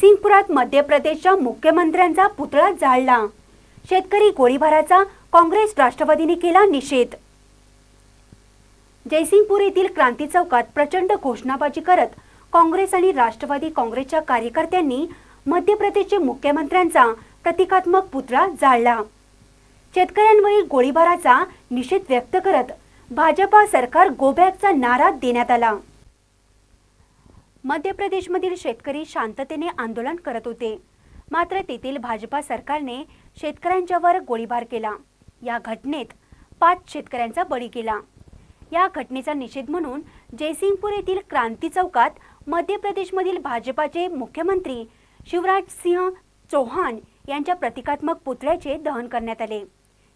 सिंगपुरात मध्य प्रदेशच्या मुख्यमंत्र्यांचा पुतळा जाळला. शेतकरी गोळीबाराचा काँग्रेस राष्ट्रवादीने केला निषेध. जयसिंगपूर येथील क्रांती चौकात प्रचंड घोषणाबाजी करत काँग्रेस आणि राष्ट्रवादी काँग्रेसच्या कार्यकर्त्यांनी मध्य प्रदेशचे मुख्यमंत्र्यांचा प्रतिकात्मक पुतळा जाळला. शेतकऱ्यांवरील गोळीबाराचा निषेध व्यक्त करत भाजपा सरकार गोबॅकचा नारा देण्यात आला. मध्य प्रदेशमधील शेतकरी शांततेने आंदोलन करत होते. मात्र तेथील भाजपा सरकारने शेतकऱ्यांच्यावर गोळीबार केला. या घटनेत पाच शेतकऱ्यांचा बळी गेला. या घटनेचा निषेध म्हणून जयसिंगपूर येथील क्रांती चौकात मध्य प्रदेशमधील भाजपाचे मुख्यमंत्री शिवराज सिंह चौहान यांच्या प्रतिकात्मक पुतळ्याचे दहन करण्यात आले.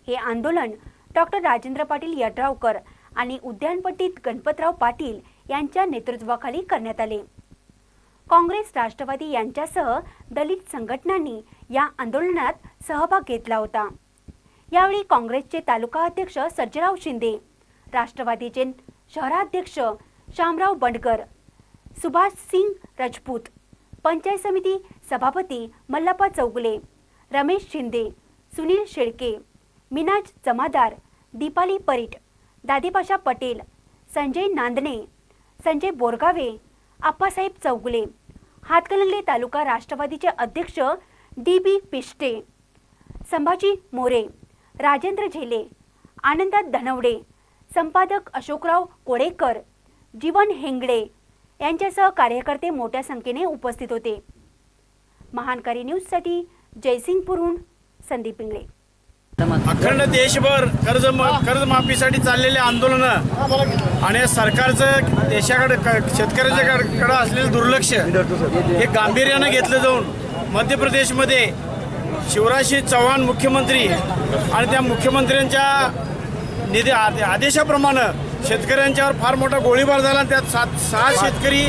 हे आंदोलन डॉक्टर राजेंद्र पाटील यड्रावकर आणि उद्यानपट्टीत गणपतराव पाटील यांच्या नेतृत्वाखाली करण्यात आले. काँग्रेस राष्ट्रवादी यांच्यासह दलित संघटनांनी या आंदोलनात सहभाग घेतला होता. यावेळी काँग्रेसचे तालुका अध्यक्ष सर्जराव शिंदे राष्ट्रवादीचे शहराध्यक्ष शामराव बंडकर सुभाष सिंग राजपूत पंचायत समिती सभापती मल्लप्पा चौगुले रमेश शिंदे सुनील शेळके मिनाज जमादार दीपाली परीट दादीपाशा पटेल संजय नांदणे संजय बोरगावे आप्पासाहेब चौगुले. हातकणंगले तालुका राष्ट्रवादीचे अध्यक्ष डी बी पिष्टे. संभाजी मोरे राजेंद्र झेले आनंदात धनवडे संपादक अशोकराव कोडेकर जीवन हेंगडे यांच्यासह कार्यकर्ते मोठ्या संख्येने उपस्थित होते. महानकारी न्यूजसाठी जयसिंगपूरहून संदीप इंगळे. अखंड देशभर कर्ज कर्जमाफीसाठी चाललेले आंदोलन. आणि सरकारचं देशाकडे क- शेतकऱ्याच्याकडे असलेलं दुर्लक्ष हे गांभीर्यानं घेतलं जाऊन मध्य प्रदेशमध्ये शिवराजसिंह चव्हाण मुख्यमंत्री आणि त्या मुख्यमंत्र्यांच्या निधी आदे- आदेशाप्रमाणे शेतकऱ्यांच्यावर फार मोठा गोळीबार झाला आणि त्यात सात सहा शेतकरी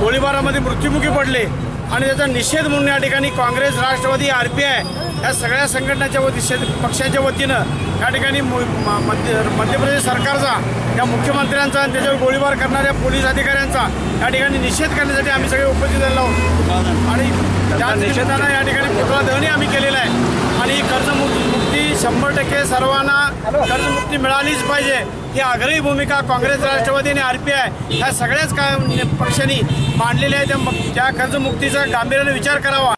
गोळीबारामध्ये मृत्युमुखी पडले. आणि त्याचा निषेध म्हणून या ठिकाणी Congress Rashtravadi R P I या सगळ्या संघटनाच्या वती शेत पक्षाच्या वतीनं या ठिकाणी मध्य मध्य प्रदेश सरकारचा या मुख्यमंत्र्यांचा आणि त्याच्यावर गोळीबार करणाऱ्या पोलीस अधिकाऱ्यांचा या ठिकाणी निषेध करण्यासाठी आम्ही सगळे उपस्थित झालेलो आहोत. आणि त्या निषेधानं या ठिकाणी पुतळा दहनही आम्ही केलेला आहे. आणि कर्जमुक्ती शंभर टक्के सर्वांना कर्जमुक्ती मिळालीच पाहिजे. ही आग्रही भूमिका काँग्रेस राष्ट्रवादी आणि आर पी आय ह्या सगळ्याच का पक्षांनी मांडलेल्या आहे त्या त्या कर्जमुक्तीचा गांभीर्याने विचार करावा.